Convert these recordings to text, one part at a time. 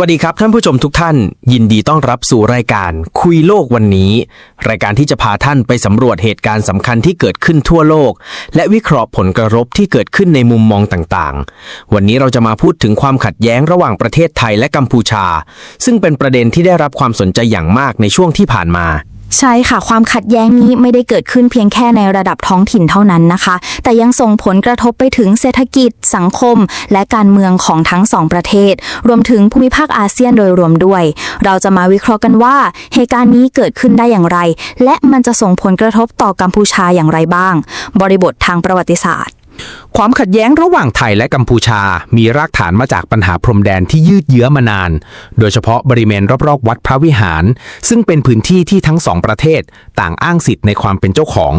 วัสดีครับท่านผู้ชมทุกท่าน ยินดีต้อนรับสู่รายการคุยโลกวันนี้ รายการที่จะพาท่านไปสำรวจเหตุการณ์สำคัญที่เกิดขึ้นทั่วโลก และวิเคราะห์ผลกระทบที่เกิดขึ้นในมุมมองต่างๆ วันนี้เราจะมาพูดถึงความขัดแย้งระหว่างประเทศไทยและกัมพูชา ซึ่งเป็นประเด็นที่ได้รับความสนใจอย่างมากในช่วงที่ผ่านมา ใช่ค่ะ ความขัดแย้งนี้ไม่ได้เกิดขึ้นเพียงแค่ในระดับท้องถิ่นเท่านั้นนะคะ แต่ยังส่งผลกระทบไปถึงเศรษฐกิจ สังคม และการเมืองของทั้งสองประเทศ รวมถึงภูมิภาคอาเซียนโดยรวมด้วย เราจะมาวิเคราะห์กันว่าเหตุการณ์นี้เกิดขึ้นได้อย่างไร และมันจะส่งผลกระทบต่อกัมพูชาอย่างไรบ้าง บริบททางประวัติศาสตร์ ความขัดแย้งระหว่างไทยและกัมพูชา มีรากฐานมาจากปัญหาพรมแดนที่ยืดเยื้อมานาน โดยเฉพาะบริเวณรอบๆวัดพระวิหาร ซึ่งเป็นพื้นที่ที่ทั้งสองประเทศ ต่างอ้างสิทธิ์ในความเป็นเจ้าของ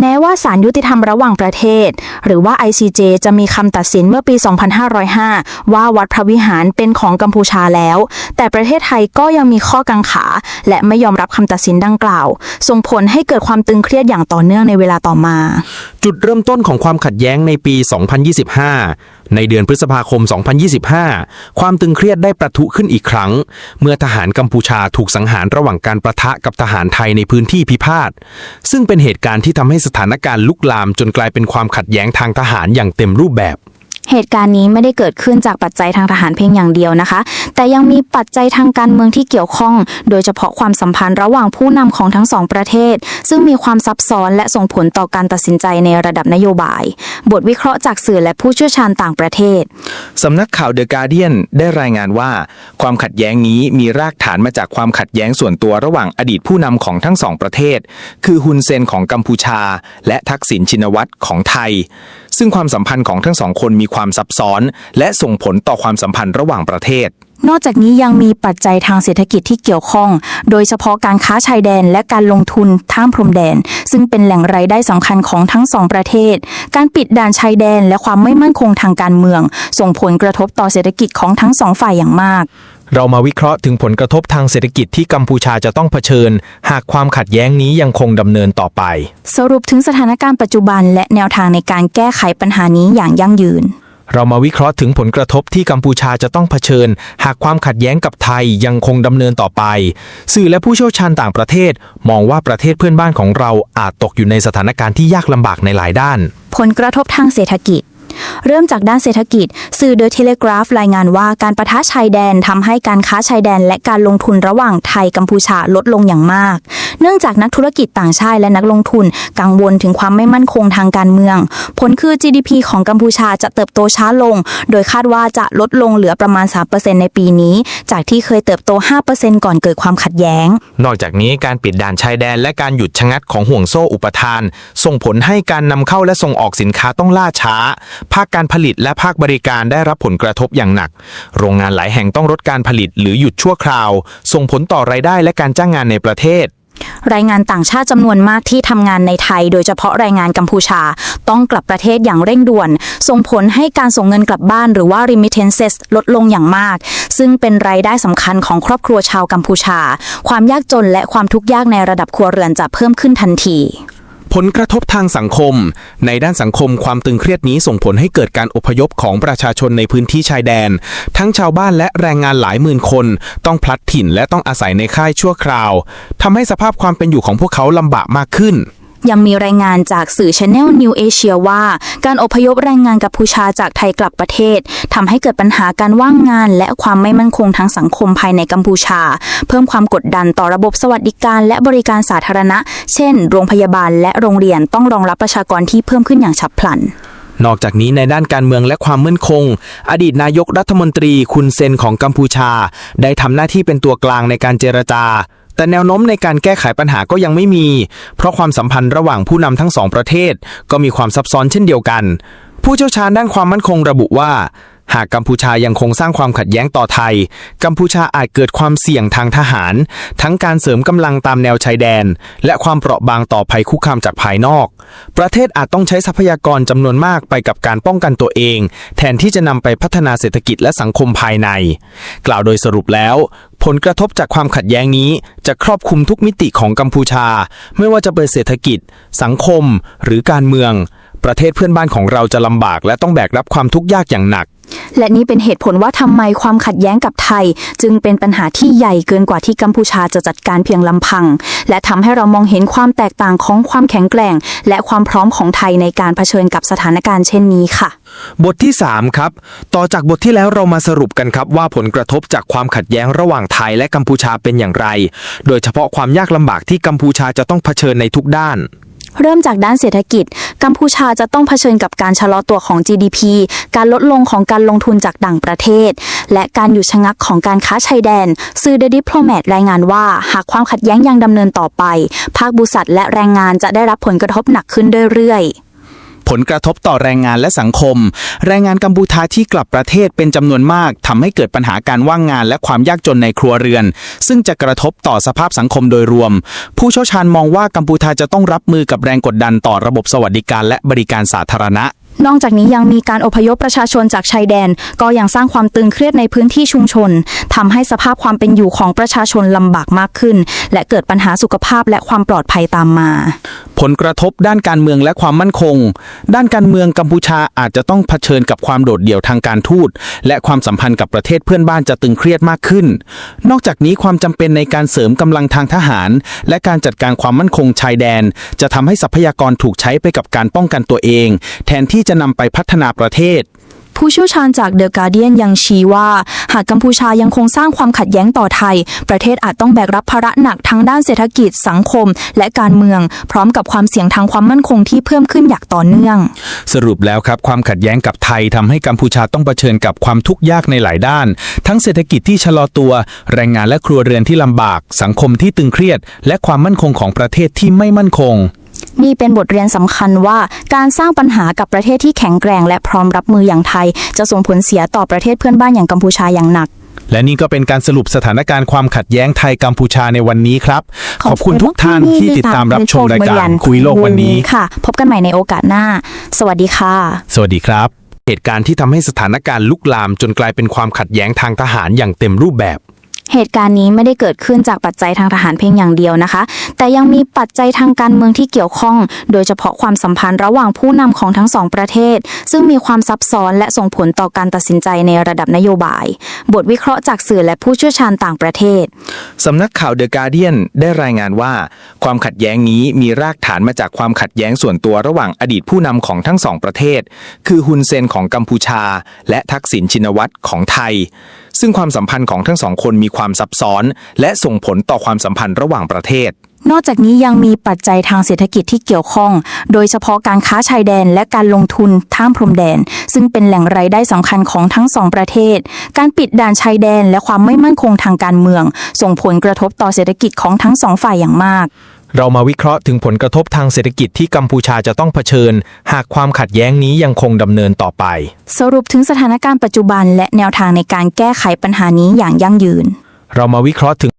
แม้ว่าศาลยุติธรรมระหว่างประเทศ หรือว่า ICJ จะมีคำตัดสินเมื่อปี 2505 ว่าวัดพระวิหารเป็นของกัมพูชาแล้ว แต่ประเทศไทยก็ยังมีข้อกังขา และไม่ยอมรับคำตัดสินดังกล่าว ส่งผลให้เกิดความตึงเครียดอย่างต่อเนื่องในเวลาต่อมา จุดเริ่มต้นของความขัดแย้งในปี 2025 ในเดือนพฤษภาคม 2025 ความตึงเครียดได้ประทุขึ้นอีกครั้ง เมื่อทหารกัมพูชาถูกสังหารระหว่างการประทะกับทหารไทยในพื้นที่พิพาท ซึ่งเป็นเหตุการณ์ที่ทำให้สถานการณ์ลุกลามจนกลายเป็นความขัดแย้งทางทหารอย่างเต็มรูปแบบ เหตุการณ์นี้ไม่ได้เกิดขึ้นจากปัจจัยทางทหารเพียงอย่างเดียวนะคะ แต่ยังมีปัจจัยทางการเมืองที่เกี่ยวข้อง โดยเฉพาะความสัมพันธ์ระหว่างผู้นำของทั้งสองประเทศ ซึ่งมีความซับซ้อนและส่งผลต่อการตัดสินใจในระดับนโยบาย บทวิเคราะห์จากสื่อและผู้เชี่ยวชาญต่างประเทศสำนักข่าวเดอะการเดียนได้รายงานว่า ความขัดแย้งนี้มีรากฐานมาจากความขัดแย้งส่วนตัวระหว่างอดีตผู้นำของทั้งสองประเทศ คือฮุนเซนของกัมพูชา และทักษิณชินวัตรของไทย ซึ่งความสัมพันธ์ของทั้งสองคนมีความซับซ้อน และส่งผลต่อความสัมพันธ์ระหว่างประเทศ นอกจากนี้ยังมีปัจจัยทางเศรษฐกิจที่เกี่ยวข้อง โดยเฉพาะการค้าชายแดนและการลงทุนท่ามพรมแดน ซึ่งเป็นแหล่งรายได้สำคัญของทั้งสองประเทศ การปิดด่านชายแดนและความไม่มั่นคงทางการเมือง ส่งผลกระทบต่อเศรษฐกิจของทั้งสองฝ่ายอย่างมาก เรามาวิเคราะห์ถึงผลกระทบทางเศรษฐกิจที่กัมพูชาจะต้องเผชิญ หากความขัดแย้งนี้ยังคงดำเนินต่อไป สรุปถึงสถานการณ์ปัจจุบันและแนวทางในการแก้ไขปัญหานี้อย่างยั่งยืน เรามาวิเคราะห์ถึงผลกระทบที่กัมพูชาจะต้องเผชิญ หากความขัดแย้งกับไทยยังคงดำเนินต่อไป สื่อและผู้เชี่ยวชาญต่างประเทศ มองว่าประเทศเพื่อนบ้านของเราอาจตกอยู่ในสถานการณ์ที่ยากลำบากในหลายด้าน ผลกระทบทางเศรษฐกิจ เริ่มจากด้านเศรษฐกิจ สื่อเดอะเทเลกราฟรายงานว่าการประทะชายแดนทำให้การค้าชายแดน และการลงทุนระหว่างไทยกัมพูชาลดลงอย่างมาก เนื่องจากนักธุรกิจต่างชาติและนักลงทุนกังวลถึงความไม่มั่นคงทางการเมือง ผลคือ GDP ของกัมพูชาจะเติบโตช้าลง โดยคาดว่าจะลดลงเหลือประมาณ 3%ในปีนี้ จากที่เคยเติบโต 5%ก่อนเกิดความขัดแย้ง นอกจากนี้การปิดด่านชายแดนและการหยุดชะงักของห่วงโซ่อุปทาน ส่งผลให้การนำเข้าและส่งออกสินค้าต้องล่าช้าาคการผลิตและภาคบริการได้รับผลกระทบอย่างหนัก โรงงานหลายแห่งต้องลดการผลิตหรือหยุดชั่วคราว ส่งผลต่อรายได้และการจ้างงานในประเทศแรงงานต่างชาติจำนวนมากที่ทำงานในไทย โดยเฉพาะแรงงานกัมพูชา ต้องกลับประเทศอย่างเร่งด่วน ส่งผลให้การส่งเงินกลับบ้านหรือว่า remittances ลดลงอย่างมาก ซึ่งเป็นรายได้สำคัญของครอบครัวชาวกัมพูชา ความยากจนและความทุกข์ยากในระดับครัวเรือนจะเพิ่มขึ้นทันที ผลกระทบทางสังคม ในด้านสังคมความตึงเครียดนี้ส่งผลให้เกิดการอพยพของประชาชนในพื้นที่ชายแดน ทั้งชาวบ้านและแรงงานหลายหมื่นคน ต้องพลัดถิ่นและต้องอาศัยในค่ายชั่วคราวทำให้สภาพความเป็นอยู่ของพวกเขาลำบากมากขึ้น ยังมีรายงานจากสื่อ Channel New Asia ว่า การอพยพแรงงานกัมพูชาจากไทยกลับประเทศทำให้เกิดปัญหาการว่างงาน และความไม่มั่นคงทางสังคมภายในกัมพูชา เพิ่มความกดดันต่อระบบสวัสดิการและบริการสาธารณะ เช่น โรงพยาบาลและโรงเรียนต้องรองรับประชากรที่เพิ่มขึ้นอย่างฉับพลันนอกจากนี้ในด้านการเมืองและความมั่นคง อดีตนายกรัฐมนตรีคุณเซนของกัมพูชา ได้ทำหน้าที่เป็นตัวกลางในการเจรจา แต่แนวโน้มในการแก้ไขปัญหาก็ยังไม่มี เพราะความสัมพันธ์ระหว่างผู้นำทั้งสองประเทศ ก็มีความซับซ้อนเช่นเดียวกัน ผู้เชี่ยวชาญด้านความมั่นคงระบุว่า หากกัมพูชายังคงสร้างความขัดแย้งต่อไทย กัมพูชาอาจเกิดความเสี่ยงทางทหาร ทั้งการเสริมกำลังตามแนวชายแดน และความเปราะบางต่อภัยคุกคามจากภายนอก ประเทศอาจต้องใช้ทรัพยากรจำนวนมากไปกับการป้องกันตัวเอง แทนที่จะนำไปพัฒนาเศรษฐกิจและสังคมภายใน กล่าวโดยสรุปแล้ว ผลกระทบจากความขัดแย้งนี้จะครอบคลุมทุกมิติของกัมพูชา ไม่ว่าจะเป็นเศรษฐกิจ สังคม หรือการเมือง ประเทศเพื่อนบ้านของเราจะลำบากและต้องแบกรับความทุกข์ยากอย่างหนัก และนี่เป็นเหตุผลว่าทำไมความขัดแย้งกับไทย จึงเป็นปัญหาที่ใหญ่เกินกว่าที่กัมพูชาจะจัดการเพียงลำพัง และทำให้เรามองเห็นความแตกต่างของความแข็งแกร่ง และความพร้อมของไทยในการเผชิญกับสถานการณ์เช่นนี้ค่ะ บทที่ 3 ครับ ต่อจากบทที่แล้วเรามาสรุปกันครับ ว่าผลกระทบจากความขัดแย้งระหว่างไทยและกัมพูชาเป็นอย่างไร โดยเฉพาะความยากลำบากที่กัมพูชาจะต้องเผชิญในทุกด้าน เริ่มจากด้านเศรษฐกิจ กัมพูชาจะต้องเผชิญกับการชะลอตัวของ GDP การลดลงของการลงทุนจากต่างประเทศ และการหยุดชะงักของการค้าชายแดน สื่อ The Diplomat รายงานว่า หากความขัดแย้งยังดำเนินต่อไป ภาคบุษัทและแรงงานจะได้รับผลกระทบหนักขึ้นเรื่อยๆ ผลกระทบต่อแรงงานและสังคม แรงงานกัมพูชาที่กลับประเทศเป็นจำนวนมากทำให้เกิดปัญหาการว่างงานและความยากจนในครัวเรือน ซึ่งจะกระทบต่อสภาพสังคมโดยรวม ผู้เชี่ยวชาญมองว่ากัมพูชาจะต้องรับมือกับแรงกดดันต่อระบบสวัสดิการและบริการสาธารณะ นอกจากนี้ยังมีการอพยพประชาชนจากชายแดน ก็ยังสร้างความตึงเครียดในพื้นที่ชุมชนทำให้สภาพความเป็นอยู่ของประชาชนลำบากมากขึ้น และเกิดปัญหาสุขภาพและความปลอดภัยตามมา ผลกระทบด้านการเมืองและความมั่นคง ด้านการเมืองกัมพูชาอาจจะต้องเผชิญกับความโดดเดี่ยวทางการทูต และความสัมพันธ์กับประเทศเพื่อนบ้านจะตึงเครียดมากขึ้น นอกจากนี้ความจำเป็นในการเสริมกำลังทางทหาร และการจัดการความมั่นคงชายแดน จะทำให้ทรัพยากรถูกใช้ไปกับการป้องกันตัวเอง แทนที่จะนำไปพัฒนาประเทศ ผู้เชี่ยวชาญจากเดอะการเดียนยังชี้ว่า หากกัมพูชายังคงสร้างความขัดแย้งต่อไทย ประเทศอาจต้องแบกรับภาระหนักทั้งด้านเศรษฐกิจสังคม และการเมือง พร้อมกับความเสี่ยงทางความมั่นคงที่เพิ่มขึ้นอย่างต่อเนื่อง สรุปแล้วครับความขัดแย้งกับไทยทำให้กัมพูชาต้องเผชิญกับความทุกข์ยากในหลายด้าน ทั้งเศรษฐกิจที่ชะลอตัว แรงงานและครัวเรือนที่ลำบาก สังคมที่ตึงเครียด และความมั่นคงของประเทศที่ไม่มั่นคง นี่เป็นบทเรียนสำคัญว่าการสร้างปัญหากับประเทศที่แข็งแกร่งและพร้อมรับมืออย่างไทย จะส่งผลเสียต่อประเทศเพื่อนบ้านอย่างกัมพูชาอย่างหนัก และนี่ก็เป็นการสรุปสถานการณ์ความขัดแย้งไทยกัมพูชาในวันนี้ครับ ขอบคุณทุกท่านที่ติดตามรับชมรายการคุยโลกวันนี้ค่ะ พบกันใหม่ในโอกาสหน้า สวัสดีค่ะ สวัสดีครับ เหตุการณ์ที่ทำให้สถานการณ์ลุกลามจนกลายเป็นความขัดแย้งทางทหารอย่างเต็มรูปแบบ เหตุการณ์นี้ไม่ได้เกิดขึ้นจากปัจจัยทางทหารเพียงอย่างเดียวนะคะ แต่ยังมีปัจจัยทางการเมืองที่เกี่ยวข้อง โดยเฉพาะความสัมพันธ์ระหว่างผู้นำของทั้งสองประเทศ ซึ่งมีความซับซ้อนและส่งผลต่อการตัดสินใจในระดับนโยบาย บทวิเคราะห์จากสื่อและผู้เชี่ยวชาญต่างประเทศ สำนักข่าวเดอะการเดียนได้รายงานว่า ความขัดแย้งนี้มีรากฐานมาจากความขัดแย้งส่วนตัวระหว่างอดีตผู้นำของทั้งสองประเทศ คือฮุนเซนของกัมพูชา และทักษิณชินวัตรของไทย ซึ่งความสัมพันธ์ของทั้งสองคนมีความซับซ้อน และส่งผลต่อความสัมพันธ์ระหว่างประเทศ นอกจากนี้ยังมีปัจจัยทางเศรษฐกิจที่เกี่ยวข้อง โดยเฉพาะการค้าชายแดนและการลงทุนท่ามพรมแดน ซึ่งเป็นแหล่งรายได้สำคัญของทั้งสองประเทศ การปิดด่านชายแดนและความไม่มั่นคงทางการเมือง ส่งผลกระทบต่อเศรษฐกิจของทั้งสองฝ่ายอย่างมากเรามาวิเคราะห์ถึงผลกระทบทางเศรษฐกิจที่กัมพูชาจะต้องเผชิญ หากความขัดแย้งนี้ยังคงดำเนินต่อไป สรุปถึงสถานการณ์ปัจจุบันและแนวทางในการแก้ไขปัญหานี้อย่างยั่งยืน เรามาวิเคราะห์ถึง